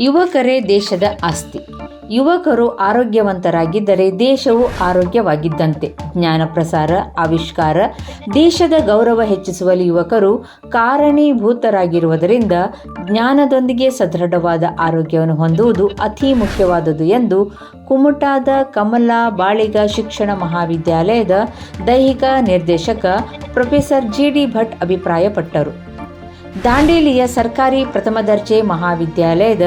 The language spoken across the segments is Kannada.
ಯುವಕರೇ ದೇಶದ ಆಸ್ತಿ. ಯುವಕರು ಆರೋಗ್ಯವಂತರಾಗಿದ್ದರೆ ದೇಶವು ಆರೋಗ್ಯವಾಗಿದ್ದಂತೆ. ಜ್ಞಾನ ಪ್ರಸಾರ, ಆವಿಷ್ಕಾರ, ದೇಶದ ಗೌರವ ಹೆಚ್ಚಿಸುವಲ್ಲಿ ಯುವಕರು ಕಾರಣೀಭೂತರಾಗಿರುವುದರಿಂದ ಜ್ಞಾನದೊಂದಿಗೆ ಸದೃಢವಾದ ಆರೋಗ್ಯವನ್ನು ಹೊಂದುವುದು ಅತಿ ಮುಖ್ಯವಾದುದು ಎಂದು ಕುಮಟಾದ ಕಮಲಾ ಬಾಳಿಗ ಶಿಕ್ಷಣ ಮಹಾವಿದ್ಯಾಲಯದ ದೈಹಿಕ ನಿರ್ದೇಶಕ ಪ್ರೊಫೆಸರ್ ಜಿ ಡಿ ಭಟ್ ಅಭಿಪ್ರಾಯಪಟ್ಟರು. ದಾಂಡೇಲಿಯ ಸರ್ಕಾರಿ ಪ್ರಥಮ ದರ್ಜೆ ಮಹಾವಿದ್ಯಾಲಯದ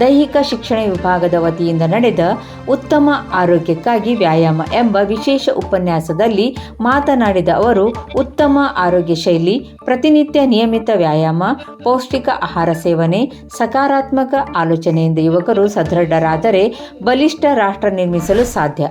ದೈಹಿಕ ಶಿಕ್ಷಣ ವಿಭಾಗದ ವತಿಯಿಂದ ನಡೆದ ಉತ್ತಮ ಆರೋಗ್ಯಕ್ಕಾಗಿ ವ್ಯಾಯಾಮ ಎಂಬ ವಿಶೇಷ ಉಪನ್ಯಾಸದಲ್ಲಿ ಮಾತನಾಡಿದ ಅವರು, ಉತ್ತಮ ಆರೋಗ್ಯ ಶೈಲಿ, ಪ್ರತಿನಿತ್ಯ ನಿಯಮಿತ ವ್ಯಾಯಾಮ, ಪೌಷ್ಟಿಕ ಆಹಾರ ಸೇವನೆ, ಸಕಾರಾತ್ಮಕ ಆಲೋಚನೆಯಿಂದ ಯುವಕರು ಸದೃಢರಾದರೆ ಬಲಿಷ್ಠ ರಾಷ್ಟ್ರ ನಿರ್ಮಿಸಲು ಸಾಧ್ಯ.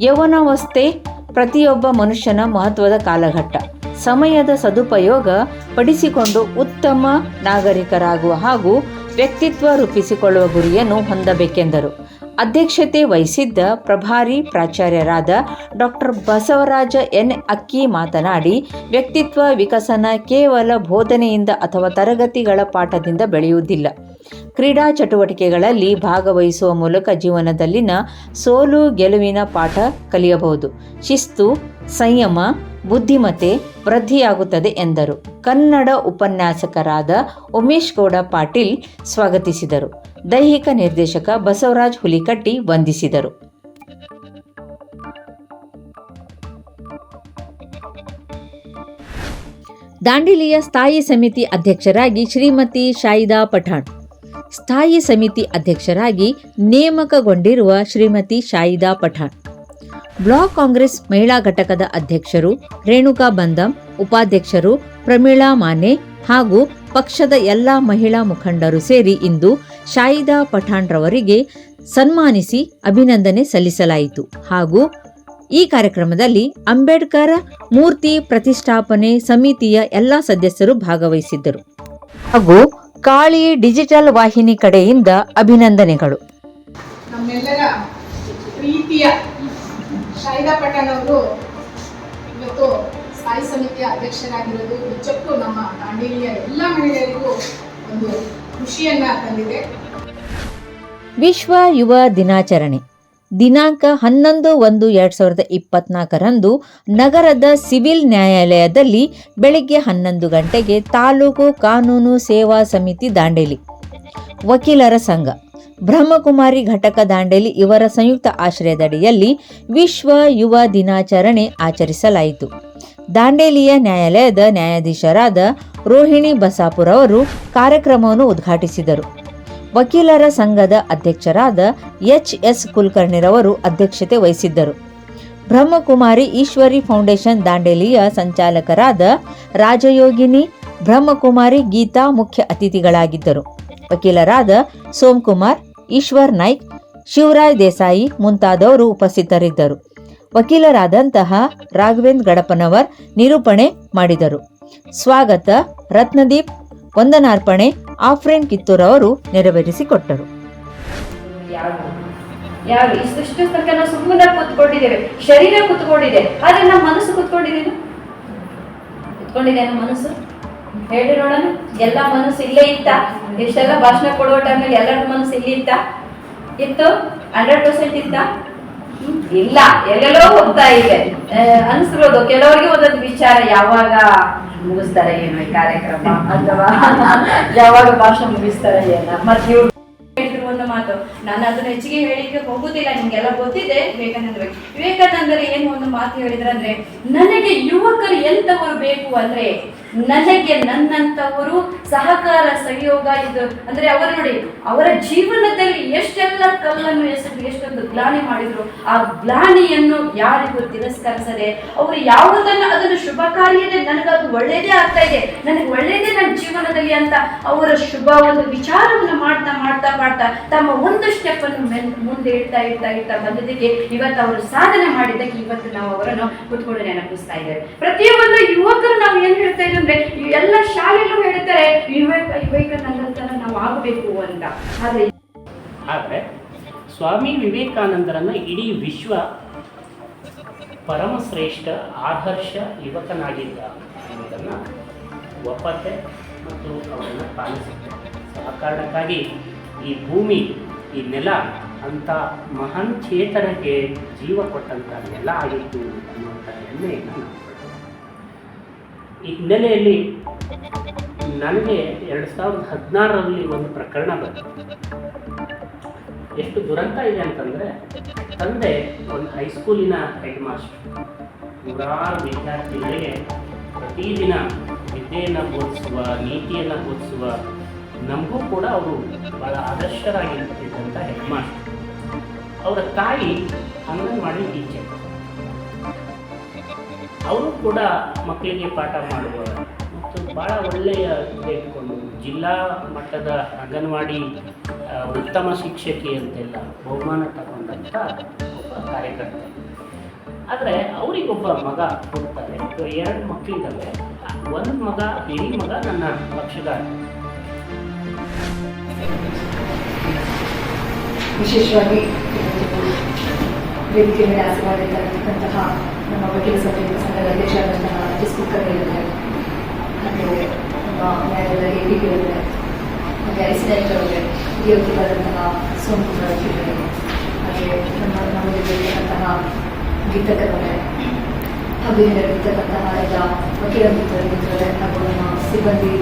ಯೌವನಾವಸ್ಥೆ ಪ್ರತಿಯೊಬ್ಬ ಮನುಷ್ಯನ ಮಹತ್ವದ ಕಾಲಘಟ್ಟ. ಸಮಯದ ಸದುಪಯೋಗ ಪಡಿಸಿಕೊಂಡು ಉತ್ತಮ ನಾಗರಿಕರಾಗುವ ಹಾಗೂ ವ್ಯಕ್ತಿತ್ವ ರೂಪಿಸಿಕೊಳ್ಳುವ ಗುರಿಯನ್ನು ಹೊಂದಬೇಕೆಂದರು. ಅಧ್ಯಕ್ಷತೆ ವಹಿಸಿದ್ದ ಪ್ರಭಾರಿ ಪ್ರಾಚಾರ್ಯರಾದ ಡಾಕ್ಟರ್ ಬಸವರಾಜ ಎನ್. ಅಕ್ಕಿ ಮಾತನಾಡಿ, ವ್ಯಕ್ತಿತ್ವ ವಿಕಸನ ಕೇವಲ ಬೋಧನೆಯಿಂದ ಅಥವಾ ತರಗತಿಗಳ ಪಾಠದಿಂದ ಬೆಳೆಯುವುದಿಲ್ಲ. ಕ್ರೀಡಾ ಚಟುವಟಿಕೆಗಳಲ್ಲಿ ಭಾಗವಹಿಸುವ ಮೂಲಕ ಜೀವನದಲ್ಲಿನ ಸೋಲು ಗೆಲುವಿನ ಪಾಠ ಕಲಿಯಬಹುದು. ಶಿಸ್ತು, ಸಂಯಮ, ಬುದ್ಧಿಮತ್ತೆ ವೃದ್ಧಿಯಾಗುತ್ತದೆ ಎಂದರು. ಕನ್ನಡ ಉಪನ್ಯಾಸಕರಾದ ಉಮೇಶ್ ಗೌಡ ಪಾಟೀಲ್ ಸ್ವಾಗತಿಸಿದರು. ದೈಹಿಕ ನಿರ್ದೇಶಕ ಬಸವರಾಜ್ ಹುಲಿಕಟ್ಟಿ ವಂದಿಸಿದರು. ದಾಂಡಿಲಿಯ ಸ್ಥಾಯಿ ಸಮಿತಿ ಅಧ್ಯಕ್ಷರಾಗಿ ಶ್ರೀಮತಿ ಶಾಯಿದಾ ಪಠಾಣ್ ಸ್ಥಾಯಿ ಸಮಿತಿ ಅಧ್ಯಕ್ಷರಾಗಿ ನೇಮಕಗೊಂಡಿರುವ ಶ್ರೀಮತಿ ಶಾಯಿದಾ ಪಠಾಣ್. ಬ್ಲಾಕ್ ಕಾಂಗ್ರೆಸ್ ಮಹಿಳಾ ಘಟಕದ ಅಧ್ಯಕ್ಷರು ರೇಣುಕಾ ಬಂದಂ, ಉಪಾಧ್ಯಕ್ಷರು ಪ್ರಮೀಳಾ ಮಾನೆ ಹಾಗೂ ಪಕ್ಷದ ಎಲ್ಲ ಮಹಿಳಾ ಮುಖಂಡರು ಸೇರಿ ಇಂದು ಶಾಯಿದಾ ಪಠಾಣ್ ರವರಿಗೆ ಸನ್ಮಾನಿಸಿ ಅಭಿನಂದನೆ ಸಲ್ಲಿಸಲಾಯಿತು. ಹಾಗೂ ಈ ಕಾರ್ಯಕ್ರಮದಲ್ಲಿ ಅಂಬೇಡ್ಕರ್ ಮೂರ್ತಿ ಪ್ರತಿಷ್ಠಾಪನೆ ಸಮಿತಿಯ ಎಲ್ಲ ಸದಸ್ಯರು ಭಾಗವಹಿಸಿದ್ದರು. ಹಾಗೂ ಕಾಳಿ ಡಿಜಿಟಲ್ ವಾಹಿನಿ ಕಡೆಯಿಂದ ಅಭಿನಂದನೆಗಳು. ನಮ್ಮೆಲ್ಲರ ಪ್ರೀತಿಯ ಶೈಲಾ ಪಠಾಣ್ ಅವರು ಇವತ್ತು ಸ್ಥಾಯಿ ಸಮಿತಿಯ ಅಧ್ಯಕ್ಷರಾಗಿರೋದು ನಿಜಕ್ಕೂ ನಮ್ಮ ದಾಂಡೇಲಿಯ ಎಲ್ಲ ಮಹಿಳೆಯರಿಗೂ ಒಂದು ಖುಷಿಯನ್ನ ತಂದಿದೆ. ವಿಶ್ವ ಯುವ ದಿನಾಚರಣೆ. ದಿನಾಂಕ ಹನ್ನೊಂದು ಒಂದು ಎರಡು ಸಾವಿರದ ಇಪ್ಪತ್ನಾಲ್ಕರಂದು ನಗರದ ಸಿವಿಲ್ ನ್ಯಾಯಾಲಯದಲ್ಲಿ ಬೆಳಿಗ್ಗೆ ಹನ್ನೊಂದು ಗಂಟೆಗೆ ತಾಲೂಕು ಕಾನೂನು ಸೇವಾ ಸಮಿತಿ ದಾಂಡೇಲಿ. ವಕೀಲರ ಸಂಘ. ಬ್ರಹ್ಮಕುಮಾರಿ ಘಟಕ ದಾಂಡೇಲಿ ಇವರ ಸಂಯುಕ್ತ ಆಶ್ರಯದಡಿಯಲ್ಲಿ ವಿಶ್ವ ಯುವ ದಿನಾಚರಣೆ ಆಚರಿಸಲಾಯಿತು. ದಾಂಡೇಲಿಯ ನ್ಯಾಯಾಲಯದ ನ್ಯಾಯಾಧೀಶರಾದ ರೋಹಿಣಿ ಬಸಾಪುರ ಅವರು ಕಾರ್ಯಕ್ರಮವನ್ನು ಉದ್ಘಾಟಿಸಿದರು. ವಕೀಲರ ಸಂಘದ ಅಧ್ಯಕ್ಷರಾದ ಎಚ್ ಎಸ್ ಕುಲಕರ್ಣಿರವರು ಅಧ್ಯಕ್ಷತೆ ವಹಿಸಿದ್ದರು. ಬ್ರಹ್ಮಕುಮಾರಿ ಈಶ್ವರಿ ಫೌಂಡೇಶನ್ ದಾಂಡೇಲಿಯ ಸಂಚಾಲಕರಾದ ರಾಜಯೋಗಿನಿ, ಬ್ರಹ್ಮಕುಮಾರಿ ಗೀತಾ ಮುಖ್ಯ ಅತಿಥಿಗಳಾಗಿದ್ದರು. ವಕೀಲರಾದ ಸೋಮ್ಕುಮಾರ್, ಈಶ್ವರ್ ನಾಯ್ಕ್, ಶಿವರಾಯ್ ದೇಸಾಯಿ ಮುಂತಾದವರು ಉಪಸ್ಥಿತರಿದ್ದರು. ವಕೀಲರಾದಂತಹ ರಾಘವೇಂದ್ರ ಗಡಪನವರ್ ನಿರೂಪಣೆ ಮಾಡಿದರು. ಸ್ವಾಗತ, ರತ್ನದೀಪ್, ವಂದನಾರ್ಪಣೆ ಆಫ್ರೇನ್ ಕಿತ್ತೂರ್ ಅವರು ನೆರವೇರಿಸಿಕೊಟ್ಟರು. ಯಾರು? ತನಕ ನಾವು ಸುಮ್ಮನೆ ಕೂತ್ಕೊಂಡಿದ್ದೇವೆ. ಶರೀರ ಕೂತ್ಕೊಂಡಿದೆ. ಆದ್ರೆ ನಮ್ಮ ಮನಸ್ಸು ಕೂತ್ಕೊಂಡಿದ್ದೇನೆ ಕೂತ್ಕೊಂಡಿದೆ ನಮ್ಮ ಮನಸ್ಸು? ಹೇಳಿ ನೋಡೋಣ. ಎಲ್ಲ ಮನಸ್ಸು ಇಲ್ಲೇ ಇತ್ತ. ಇಷ್ಟೆಲ್ಲ ಭಾಷಣ ಕೊಡುವ ಟೈಮಲ್ಲಿ ಎಲ್ಲರ ಮನಸ್ಸು ಇಲ್ಲಿ ಇತ್ತ? ಇತ್ತು? ಹಂಡ್ರೆಡ್ ಪರ್ಸೆಂಟ್ ಇತ್ತ? ಇಲ್ಲ. ಎಲ್ಲೆಲ್ಲೋ ಹೋಗ್ತಾ ಇದೆ. ಆ, ಅನ್ಸ್ಬೋದು. ಕೆಲವರಿಗೆ ಒಂದೊಂದು ವಿಚಾರ ಯಾವಾಗ ಮುಗಿಸ್ತಾರೆ ಏನು ಈ ಕಾರ್ಯಕ್ರಮ ಅಥವಾ ಯಾವಾಗ ಭಾಷಣ ಮುಗಿಸ್ತಾರೆ ಏನ? ಮತ್ತೆ ಹೇಳಿದ್ರು ಒಂದು ಮಾತು. ನಾನು ಅದನ್ನ ಹೆಚ್ಚಿಗೆ ಹೇಳಿಕ್ಕೆ ಹೋಗುದಿಲ್ಲ, ನಿಮ್ಗೆಲ್ಲ ಗೊತ್ತಿದೆ ವಿವೇಕಾನಂದ ವಿವೇಕಾನಂದರು ಏನು ಒಂದು ಮಾತು ಹೇಳಿದ್ರಂದ್ರೆ, ನನಗೆ ಯುವಕರು ಎಂತವರು ಬೇಕು ಅಂದ್ರೆ ನನಗೆ ನನ್ನಂತವರು ಸಹಕಾರ ಸಹಯೋಗ ಇದು. ಅಂದ್ರೆ ಅವರು ನೋಡಿ, ಅವರ ಜೀವನದಲ್ಲಿ ಎಷ್ಟೆಲ್ಲ ಕಲ್ಲನ್ನು ಎಸೆದು ಎಷ್ಟೊಂದು ಗ್ಲಾನಿ ಮಾಡಿದ್ರು, ಆ ಗ್ಲಾನಿಯನ್ನು ಯಾರಿಗೂ ತಿರಸ್ಕರಿಸದೆ, ಅವರು ಯಾವುದನ್ನ ಅದನ್ನು ಶುಭ ಕಾರ್ಯದ ನನಗದು ಒಳ್ಳೇದೇ ಆಗ್ತಾ ಇದೆ, ನನಗೆ ಒಳ್ಳೇದೇ ನನ್ನ ಜೀವನದಲ್ಲಿ ಅಂತ ಅವರ ಶುಭ ಒಂದು ವಿಚಾರವನ್ನು ಮಾಡ್ತಾ ಮಾಡ್ತಾ ಮಾಡ್ತಾ ತಮ್ಮ ಒಂದು ಸ್ಟೆಪ್ ಅನ್ನು ಮುಂದೆ ಇಡ್ತಾ ಇಡ್ತಾ ಇಡ್ತಾ ಬಂದಿದ್ದಕ್ಕೆ ಇವತ್ತು ಅವರು ಸಾಧನೆ ಮಾಡಿದ್ದಕ್ಕೆ ಇವತ್ತು ನಾವು ಅವರನ್ನು ಕುತ್ಕೊಂಡು ನೆನಪಿಸ್ತಾ ಇದ್ದೇವೆ. ಪ್ರತಿಯೊಂದು ಯುವಕರು ನಾವು ಏನ್ ಹೇಳ್ತಾ ಇದ್ದ ಅಂದ್ರೆ, ಎಲ್ಲ ಶಾಲೆಯಲ್ಲೂ ಹೇಳ್ತಾರೆ ವಿವೇಕ ವಿವೇಕಾನಂದರ ನಾವು ಆಗಬೇಕು ಅಂತ ಆದ್ರೆ ಆದರೆ, ಸ್ವಾಮಿ ವಿವೇಕಾನಂದರನ್ನ ಇಡೀ ವಿಶ್ವ ಪರಮಶ್ರೇಷ್ಠ, ಆದರ್ಶ ಯುವಕನಾಗಿದ್ದ ಎಂಬುದನ್ನು ಒಪ್ಪತ್ತೆ ಮತ್ತು ಅವರನ್ನ ಪಾಲಿಸುತ್ತೆ ಸೊ ಆ ಕಾರಣಕ್ಕಾಗಿ ಈ ಭೂಮಿ, ಈ ನೆಲ ಅಂತ ಮಹಾನ್ ಚೇತನಕ್ಕೆ ಜೀವ ಕೊಟ್ಟಂಥ ನೆಲ ಆಗಿತ್ತು ಅನ್ನುವಂಥ ಹೆಮ್ಮೆಯನ್ನು. ಈ ಹಿನ್ನೆಲೆಯಲ್ಲಿ ನನಗೆ ಎರಡು ಸಾವಿರದ ಹದಿನಾರರಲ್ಲಿ ಒಂದು ಪ್ರಕರಣ ಬಂತು ಎಷ್ಟು ದುರಂತ ಇದೆ ಅಂತಂದರೆ, ತಂದೆ ಒಂದು ಹೈಸ್ಕೂಲಿನ ಹೆಡ್ ಮಾಸ್ಟರ್ ನೂರಾರು ವಿದ್ಯಾರ್ಥಿಗಳಿಗೆ ಪ್ರತಿದಿನ ವಿದ್ಯೆಯನ್ನು ಬೋಧಿಸುವ, ನೀತಿಯನ್ನು ಬೋಧಿಸುವ, ನಮಗೂ ಕೂಡ ಅವರು ಬಹಳ ಆದರ್ಶರಾಗಿರ್ತಿದ್ದಂಥ ಹೆಡ್ ಮಾಸ್ಟರ್ ಅವರ ತಾಯಿ ಅಂಗನವಾಡಿ ಟೀಚರ್. ಅವರು ಕೂಡ ಮಕ್ಕಳಿಗೆ ಪಾಠ ಮಾಡುವವರು. ಮತ್ತು ಭಾಳ ಒಳ್ಳೆಯ ಇಟ್ಕೊಂಡು ಜಿಲ್ಲಾ ಮಟ್ಟದ ಅಂಗನವಾಡಿ ಉತ್ತಮ ಶಿಕ್ಷಕಿ ಅಂತೆಲ್ಲ ಬಹುಮಾನ ತಗೊಂಡಂಥ ಒಬ್ಬ ಕಾರ್ಯಕರ್ತ. ಆದರೆ ಅವರಿಗೊಬ್ಬ ಮಗ ಇವಾಗ ಎರಡು ಮಕ್ಕಳಿದ್ದಾವೆ ಒಂದು ಮಗ ಹಿರಿ ಮಗ ನನ್ನ ಪಕ್ಷದ ವಿಶೇಷವಾಗಿ ವೇದಿಕೆ ಮೇಲೆ ಆಸೀನರಾಗಿರ್ತಕ್ಕಂತಹ ನಮ್ಮ ವಕೀಲ ಸಮಿತಿ ಸಂಘದ ಅಧ್ಯಕ್ಷರಾದಂತಹ ಸ್ಪೀಕರ್ ಹೇಳಿದ್ದಾರೆ ಹಾಗೆ ನಮ್ಮ ನ್ಯಾಯಾಲಯದ ಎ ಪಿ ಇರುತ್ತೆ ಹಾಗೆ ಐಸಿನೈಟ್ ಅವರಿಗೆ ಹಿರಿಯ ವಕೀಲರಾದಂತಹ ಸೋಮಕುಮಾರ್ ಅವರಿದ್ದಾರೆ ಹಾಗೆ ನಮ್ಮ ನಮ್ಮಲ್ಲಿರ್ತಕ್ಕಂತಹ ಗೀತಕರವರೇ, ಹಾಗೂ ಇರ್ತಕ್ಕಂತಹ ಎಲ್ಲ ವಕೀಲ ಮಿತ್ರರಿದ್ದಾರೆ ಹಾಗೂ ನಮ್ಮ ಸಿಬ್ಬಂದಿ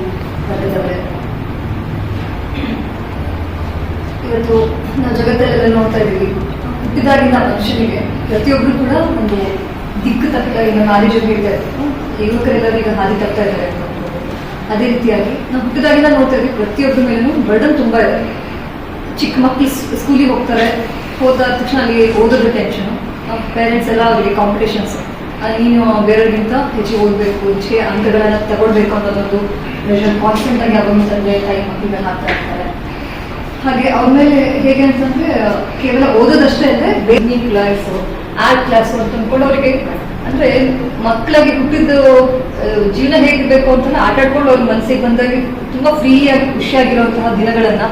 ವರ್ಗದವರೇ. ಇವತ್ತು ನಾವು ಜಗತ್ತಲ್ಲೆಲ್ಲ ನೋಡ್ತಾ ಇದ್ದೀವಿ. ಹುಟ್ಟಿದಾಗಿಂದ ಮನುಷ್ಯನಿಗೆ ಪ್ರತಿಯೊಬ್ಬರು ಕೂಡ ಒಂದು ದಿಕ್ಕು ತಪ್ಪ ಈಗ ನಾಲೆಜ್ ಇದೆ. ಯುವಕರೆಲ್ಲರೂ ಈಗ ಹಾದಿ ತಪ್ತಾ ಇದ್ದಾರೆ. ಅದೇ ರೀತಿಯಾಗಿ ನಾವು ಹುಟ್ಟಿದಾಗಿಂದ ನೋಡ್ತಾ ಇದ್ವಿ ಪ್ರತಿಯೊಬ್ಬರ ಮೇಲೂ ಬರ್ಡನ್ ತುಂಬಾ ಇದೆ. ಚಿಕ್ಕ ಮಕ್ಕಳು ಸ್ಕೂಲಿಗೆ ಹೋಗ್ತಾರೆ ಹೋದಾದ ತಕ್ಷಣ ಅಲ್ಲಿ ಓದೋದು ಟೆನ್ಷನು ಪೇರೆಂಟ್ಸ್ ಎಲ್ಲ ಅವರಿಗೆ ಕಾಂಪಿಟೇಷನ್ಸ್ ನೀನು ಬೇರೆಯವ್ರಿಗಿಂತ ಹೆಚ್ಚಿಗೆ ಓದಬೇಕು, ಹೆಚ್ಚಿಗೆ ಅಂಕಗಳನ್ನ ತಗೊಳ್ಬೇಕು ಅನ್ನೋದೊಂದು ಪ್ರೆಷರ್ ಕಾನ್ಸ್ಟೆಂಟ್ ಆಗಿ ಯಾವಾಗ ತಂದೆ ತಾಯಿ ಮಕ್ಕಳಿಗೆ ಹಾಕ್ತಾ ಇರ್ತಾರೆ. ಹಾಗೆ ಅವ್ರ ಮೇಲೆ ಹೇಗೆ ಅಂತಂದ್ರೆ, ಕೇವಲ ಓದೋದಷ್ಟೇ ಅಲ್ಲದೆ ಬೇರೆ ಕ್ಲಾಸ್ ಆರ್ಟ್ ಕ್ಲಾಸ್ ಅಂತ ಅಂದ್ಕೊಂಡು ಅವರಿಗೆ ಅಂದ್ರೆ ಮಕ್ಕಳಿಗೆ ಹುಟ್ಟಿದ್ದು ಜೀವನ ಹೇಗಿರ್ಬೇಕು ಅಂತ ಆಟಾಡ್ಕೊಂಡು ಅವ್ರ ಮನಸ್ಸಿಗೆ ಬಂದಾಗ ತುಂಬಾ ಫ್ರೀಯಾಗಿ ಖುಷಿಯಾಗಿರುವಂತಹ ದಿನಗಳನ್ನ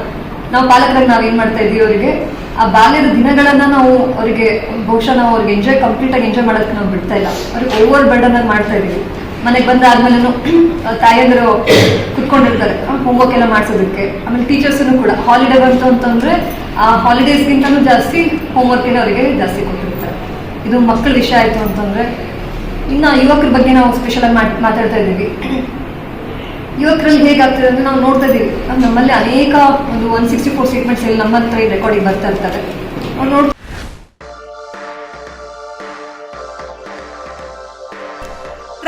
ನಾವು ಪಾಲಕರಾಗಿ ನಾವೇನ್ ಮಾಡ್ತಾ ಇದೀವಿ ಅವರಿಗೆ? ಆ ಬಾಲ್ಯದ ದಿನಗಳನ್ನ ನಾವು ಅವರಿಗೆ, ಬಹುಶಃ ನಾವು ಅವ್ರಿಗೆ ಎಂಜಾಯ್ ಕಂಪ್ಲೀಟ್ ಆಗಿ ಎಂಜಾಯ್ ಮಾಡೋದಕ್ಕೆ ನಾವು ಬಿಡ್ತಾ ಇಲ್ಲ. ಅವ್ರಿಗೆ ಓವರ್ ಬರ್ಡನ್ ಆಗಿ ಮಾಡ್ತಾ ಇದೀವಿ ಮನೆಗೆ ಬಂದ ತಾಯಂದರು ಕುತ್ಕೊಂಡಿರ್ತಾರೆ ಹೋಮ್ವರ್ಕ್ ಎಲ್ಲ ಮಾಡಿಸೋದಕ್ಕೆ. ಆಮೇಲೆ ಟೀಚರ್ಸ್ನು ಕೂಡ ಹಾಲಿಡೇ ಬಂತು ಅಂತಂದ್ರೆ, ಆ ಹಾಲಿಡೇಸ್ಗಿಂತನೂ ಜಾಸ್ತಿ ಹೋಮ್ವರ್ಕ್ ಅವರಿಗೆ ಜಾಸ್ತಿ ಕೊಟ್ಟಿರ್ತಾರೆ. ಇದು ಮಕ್ಕಳ ವಿಷಯ ಆಯ್ತು ಅಂತಂದ್ರೆ, ಇನ್ನ ಯುವಕರ ಬಗ್ಗೆ ನಾವು ಸ್ಪೆಷಲ್ ಆಗಿ ಮಾತ್- ಮಾತಾಡ್ತಾ ಇದ್ದೀವಿ. ಯುವಕರಲ್ಲಿ ಹೇಗಾಗ್ತದೆ ಅಂದ್ರೆ ನಾವು ನೋಡ್ತಾ ಇದೀವಿ ನಮ್ಮಲ್ಲಿ ಅನೇಕ ಒಂದು ಒನ್ ಸಿಕ್ಸ್ಟಿ ಫೋರ್ ಸ್ಟೇಟ್ಮೆಂಟ್ಸ್ ನಮ್ಮ ಹತ್ರ ರೆಕಾರ್ಡಿಂಗ್ ಬರ್ತಾ ಇರ್ತಾರೆ ಅವ್ರು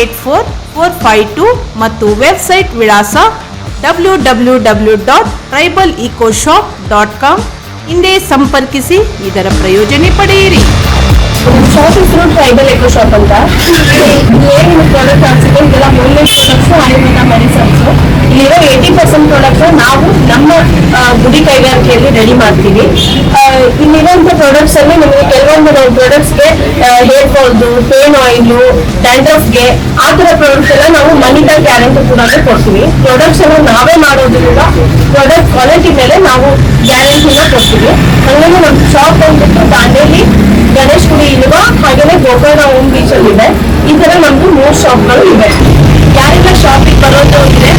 eight four four five two ಮತ್ತು ವೆಬ್ಸೈಟ್ ವಿಳಾಸ W W W dot tribal eco shop dot com ಹಿಂದೆ ಸಂಪರ್ಕಿಸಿ, ಇದರ ಪ್ರಯೋಜನ ಪಡೆಯಿರಿ. ಶಾಪ್ ಹೆಸರು ಟ್ರೈಬಲ್ ಎಕೋ ಶಾಪ್ ಅಂತ. ಏನು ಪ್ರಾಡಕ್ಟ್ ಅನ್ಸುತ್ತೆ? ಇದೆಲ್ಲ ಹೋಮ್ಮೇಡ್ ಪ್ರಾಡಕ್ಟ್ಸ್ ಆಯುರ್ವೇದ ಮೆಡಿಸನ್ಸ್ ಇಲ್ಲಿರೋ ಏಯ್ಟಿ ಪರ್ಸೆಂಟ್ ಪ್ರಾಡಕ್ಟ್ಸ್ ನಾವು ನಮ್ಮ ಗುಡಿ ಕೈಗಾರಿಕೆಯಲ್ಲಿ ರೆಡಿ ಮಾಡ್ತೀವಿ. ಇಲ್ಲಿರುವಂತ ಪ್ರಾಡಕ್ಟ್ಸ್ ಅಲ್ಲಿ ನಿಮಗೆ ಕೆಲವೊಂದು ಪ್ರಾಡಕ್ಟ್ಸ್ಗೆ ಹೇರ್ ಫಾಲ್ದು ಪೇನ್ ಆಯಿಲು ಡ್ಯಾಂಡ್ರಫ್ಗೆ ಆ ತರ ಪ್ರಾಡಕ್ಟ್ಸ್ ಎಲ್ಲ ನಾವು ಮನಿ ಬ್ಯಾಕ್ ಗ್ಯಾರಂಟಿ ಕೂಡ ಕೊಡ್ತೀವಿ. ಪ್ರಾಡಕ್ಟ್ಸ್ ಅನ್ನು ನಾವೇ ಮಾಡೋದ್ರಿಂದ ಪ್ರಾಡಕ್ಟ್ ಕ್ವಾಲಿಟಿ ಮೇಲೆ ನಾವು ಗ್ಯಾರಂಟಿನ ಕೊಡ್ತೀವಿ. ಹಂಗಾಗಿ ನಮ್ಮ ಶಾಪ್ ಬಂದ್ಬಿಟ್ಟು ದಾಂಡೇಲಿ ಗಣೇಶ್ ಗುಡಿ ಇಲ್ವ, ಹಾಗೇನೆ ಗೋಕರ್ಣ ಓಮ್ ಬೀಚ್ ಅಲ್ಲಿ ಇದೆ. ಈ ತರ ನಮ್ದು ಮೂರು ಶಾಪ್ಗಳು ಇವೆ. ಯಾರೆಲ್ಲ ಶಾಪಿಗೆ ಬರೋದು ಇದೆ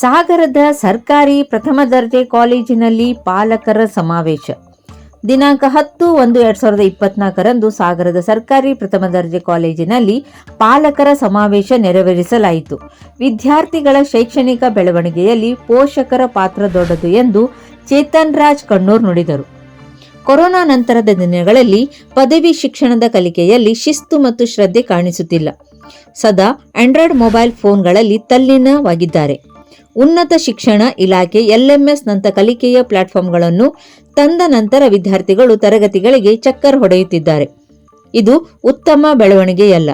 ಸಾಗರದ ಸರ್ಕಾರಿ ಪ್ರಥಮ ದರ್ಜೆ ಕಾಲೇಜಿನಲ್ಲಿ ಪಾಲಕರ ಸಮಾವೇಶ. ದಿನಾಂಕ ಹತ್ತು ಒಂದು ಎರಡ್ ಸಾವಿರದ ಇಪ್ಪತ್ನಾಲ್ಕರಂದು ಸಾಗರದ ಸರ್ಕಾರಿ ಪ್ರಥಮ ದರ್ಜೆ ಕಾಲೇಜಿನಲ್ಲಿ ಪಾಲಕರ ಸಮಾವೇಶ ನೆರವೇರಿಸಲಾಯಿತು. ವಿದ್ಯಾರ್ಥಿಗಳ ಶೈಕ್ಷಣಿಕ ಬೆಳವಣಿಗೆಯಲ್ಲಿ ಪೋಷಕರ ಪಾತ್ರ ದೊಡ್ಡದು ಎಂದು ಚೇತನ್ ರಾಜ್ ಕಣ್ಣೂರ್ ನುಡಿದರು. ಕೊರೋನಾ ನಂತರದ ದಿನಗಳಲ್ಲಿ ಪದವಿ ಶಿಕ್ಷಣದ ಕಲಿಕೆಯಲ್ಲಿ ಶಿಸ್ತು ಮತ್ತು ಶ್ರದ್ಧೆ ಕಾಣಿಸುತ್ತಿಲ್ಲ. ಸದಾ ಆಂಡ್ರಾಯ್ಡ್ ಮೊಬೈಲ್ ಫೋನ್ಗಳಲ್ಲಿ ತಲ್ಲೀನವಾಗಿದ್ದಾರೆ. ಉನ್ನತ ಶಿಕ್ಷಣ ಇಲಾಖೆ ಎಲ್ಎಂಎಸ್ನಂಥ ಕಲಿಕೆಯ ಪ್ಲಾಟ್ಫಾರ್ಮ್ಗಳನ್ನು ತಂದ ನಂತರ ವಿದ್ಯಾರ್ಥಿಗಳು ತರಗತಿಗಳಿಗೆ ಚಕ್ಕರ್ ಹೊಡೆಯುತ್ತಿದ್ದಾರೆ. ಇದು ಉತ್ತಮ ಬೆಳವಣಿಗೆಯಲ್ಲ.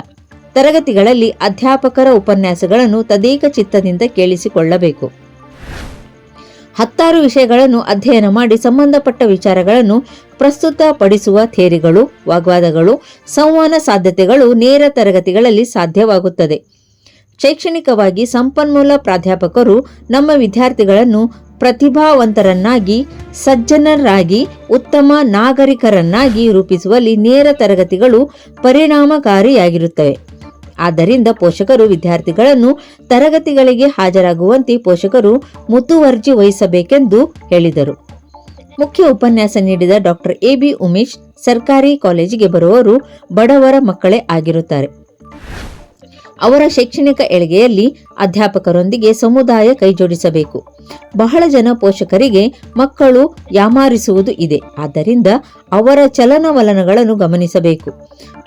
ತರಗತಿಗಳಲ್ಲಿ ಅಧ್ಯಾಪಕರ ಉಪನ್ಯಾಸಗಳನ್ನು ತದೇಕ ಚಿತ್ತದಿಂದ ಕೇಳಿಸಿಕೊಳ್ಳಬೇಕು. ಹತ್ತಾರು ವಿಷಯಗಳನ್ನು ಅಧ್ಯಯನ ಮಾಡಿ ಸಂಬಂಧಪಟ್ಟ ವಿಚಾರಗಳನ್ನು ಪ್ರಸ್ತುತಪಡಿಸುವ ಥೇರಿಗಳು ವಾಗ್ವಾದಗಳು, ಸಂವಹನ ಸಾಧ್ಯತೆಗಳು ನೇರ ತರಗತಿಗಳಲ್ಲಿ ಸಾಧ್ಯವಾಗುತ್ತದೆ. ಶೈಕ್ಷಣಿಕವಾಗಿ ಸಂಪನ್ಮೂಲ ಪ್ರಾಧ್ಯಾಪಕರು ನಮ್ಮ ವಿದ್ಯಾರ್ಥಿಗಳನ್ನು ಪ್ರತಿಭಾವಂತರನ್ನಾಗಿ, ಸಜ್ಜನರಾಗಿ, ಉತ್ತಮ ನಾಗರಿಕರನ್ನಾಗಿ ರೂಪಿಸುವಲ್ಲಿ ನೇರ ತರಗತಿಗಳು ಪರಿಣಾಮಕಾರಿಯಾಗಿರುತ್ತವೆ. ಆದ್ದರಿಂದ ಪೋಷಕರು ವಿದ್ಯಾರ್ಥಿಗಳನ್ನು ತರಗತಿಗಳಿಗೆ ಹಾಜರಾಗುವಂತೆ ಪೋಷಕರು ಮುತುವರ್ಜಿ ವಹಿಸಬೇಕೆಂದು ಹೇಳಿದರು. ಮುಖ್ಯ ಉಪನ್ಯಾಸ ನೀಡಿದ ಡಾಕ್ಟರ್ ಎ ಬಿ ಉಮೇಶ್, ಸರ್ಕಾರಿ ಕಾಲೇಜಿಗೆ ಬರುವವರು ಬಡವರ ಮಕ್ಕಳೇ ಆಗಿರುತ್ತಾರೆ. ಅವರ ಶೈಕ್ಷಣಿಕ ಏಳಿಗೆಯಲ್ಲಿ ಅಧ್ಯಾಪಕರೊಂದಿಗೆ ಸಮುದಾಯ ಕೈಜೋಡಿಸಬೇಕು. ಬಹಳ ಜನ ಪೋಷಕರಿಗೆ ಮಕ್ಕಳು ಯಾಮಾರಿಸುವುದು ಇದೆ. ಆದ್ದರಿಂದ ಅವರ ಚಲನವಲನಗಳನ್ನು ಗಮನಿಸಬೇಕು.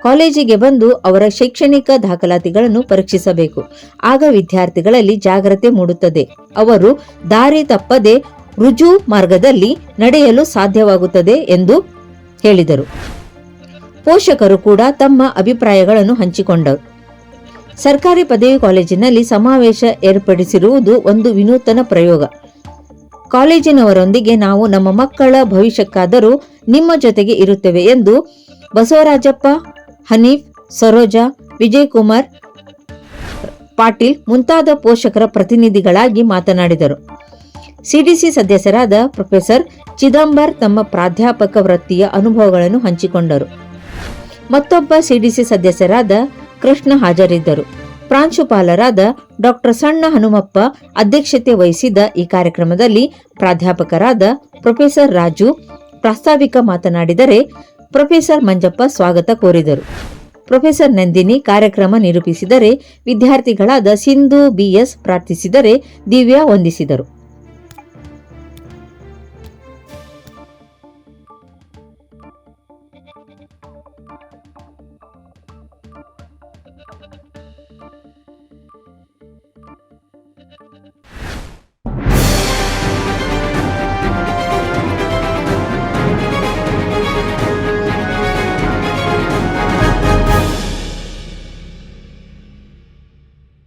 ಕಾಲೇಜಿಗೆ ಬಂದು ಅವರ ಶೈಕ್ಷಣಿಕ ದಾಖಲಾತಿಗಳನ್ನು ಪರೀಕ್ಷಿಸಬೇಕು. ಆಗ ವಿದ್ಯಾರ್ಥಿಗಳಲ್ಲಿ ಜಾಗ್ರತೆ ಮೂಡುತ್ತದೆ. ಅವರು ದಾರಿ ತಪ್ಪದೆ ರುಜು ಮಾರ್ಗದಲ್ಲಿ ನಡೆಯಲು ಸಾಧ್ಯವಾಗುತ್ತದೆ ಎಂದು ಹೇಳಿದರು. ಪೋಷಕರು ಕೂಡ ತಮ್ಮ ಅಭಿಪ್ರಾಯಗಳನ್ನು ಹಂಚಿಕೊಂಡರು ಸರ್ಕಾರಿ ಪದವಿ ಕಾಲೇಜಿನಲ್ಲಿ ಸಮಾವೇಶ ಏರ್ಪಡಿಸಿರುವುದು ಒಂದು ವಿನೂತನ ಪ್ರಯೋಗ. ಕಾಲೇಜಿನವರೊಂದಿಗೆ ನಾವು ನಮ್ಮ ಮಕ್ಕಳ ಭವಿಷ್ಯಕ್ಕಾದರೂ ನಿಮ್ಮ ಜೊತೆಗೆ ಇರುತ್ತೇವೆ ಎಂದು ಬಸವರಾಜಪ್ಪ, ಹನೀಫ್, ಸರೋಜಾ, ವಿಜಯಕುಮಾರ್ ಪಾಟೀಲ್ ಮುಂತಾದ ಪೋಷಕರ ಪ್ರತಿನಿಧಿಗಳಾಗಿ ಮಾತನಾಡಿದರು. ಸಿಡಿಸಿ ಸದಸ್ಯರಾದ ಪ್ರೊಫೆಸರ್ ಚಿದಂಬರ್ ತಮ್ಮ ಪ್ರಾಧ್ಯಾಪಕ ವೃತ್ತಿಯ ಅನುಭವಗಳನ್ನು ಹಂಚಿಕೊಂಡರು. ಮತ್ತೊಬ್ಬ ಸಿಡಿಸಿ ಸದಸ್ಯರಾದ ಕೃಷ್ಣ ಹಾಜರಿದ್ದರು. ಪ್ರಾಂಶುಪಾಲರಾದ ಡಾಕ್ಟರ್ ಸಣ್ಣ ಹನುಮಪ್ಪ ಅಧ್ಯಕ್ಷತೆ ವಹಿಸಿದ್ದ ಈ ಕಾರ್ಯಕ್ರಮದಲ್ಲಿ ಪ್ರಾಧ್ಯಾಪಕರಾದ ಪ್ರೊಫೆಸರ್ ರಾಜು ಪ್ರಾಸ್ತಾವಿಕ ಮಾತನಾಡಿದರೆ ಪ್ರೊಫೆಸರ್ ಮಂಜಪ್ಪ ಸ್ವಾಗತ ಕೋರಿದರು. ಪ್ರೊಫೆಸರ್ ನಂದಿನಿ ಕಾರ್ಯಕ್ರಮ ನಿರೂಪಿಸಿದರೆ ವಿದ್ಯಾರ್ಥಿಗಳಾದ ಸಿಂಧು ಬಿಎಸ್ ಪ್ರಾರ್ಥಿಸಿದರೆ ದಿವ್ಯಾ ವಂದಿಸಿದರು.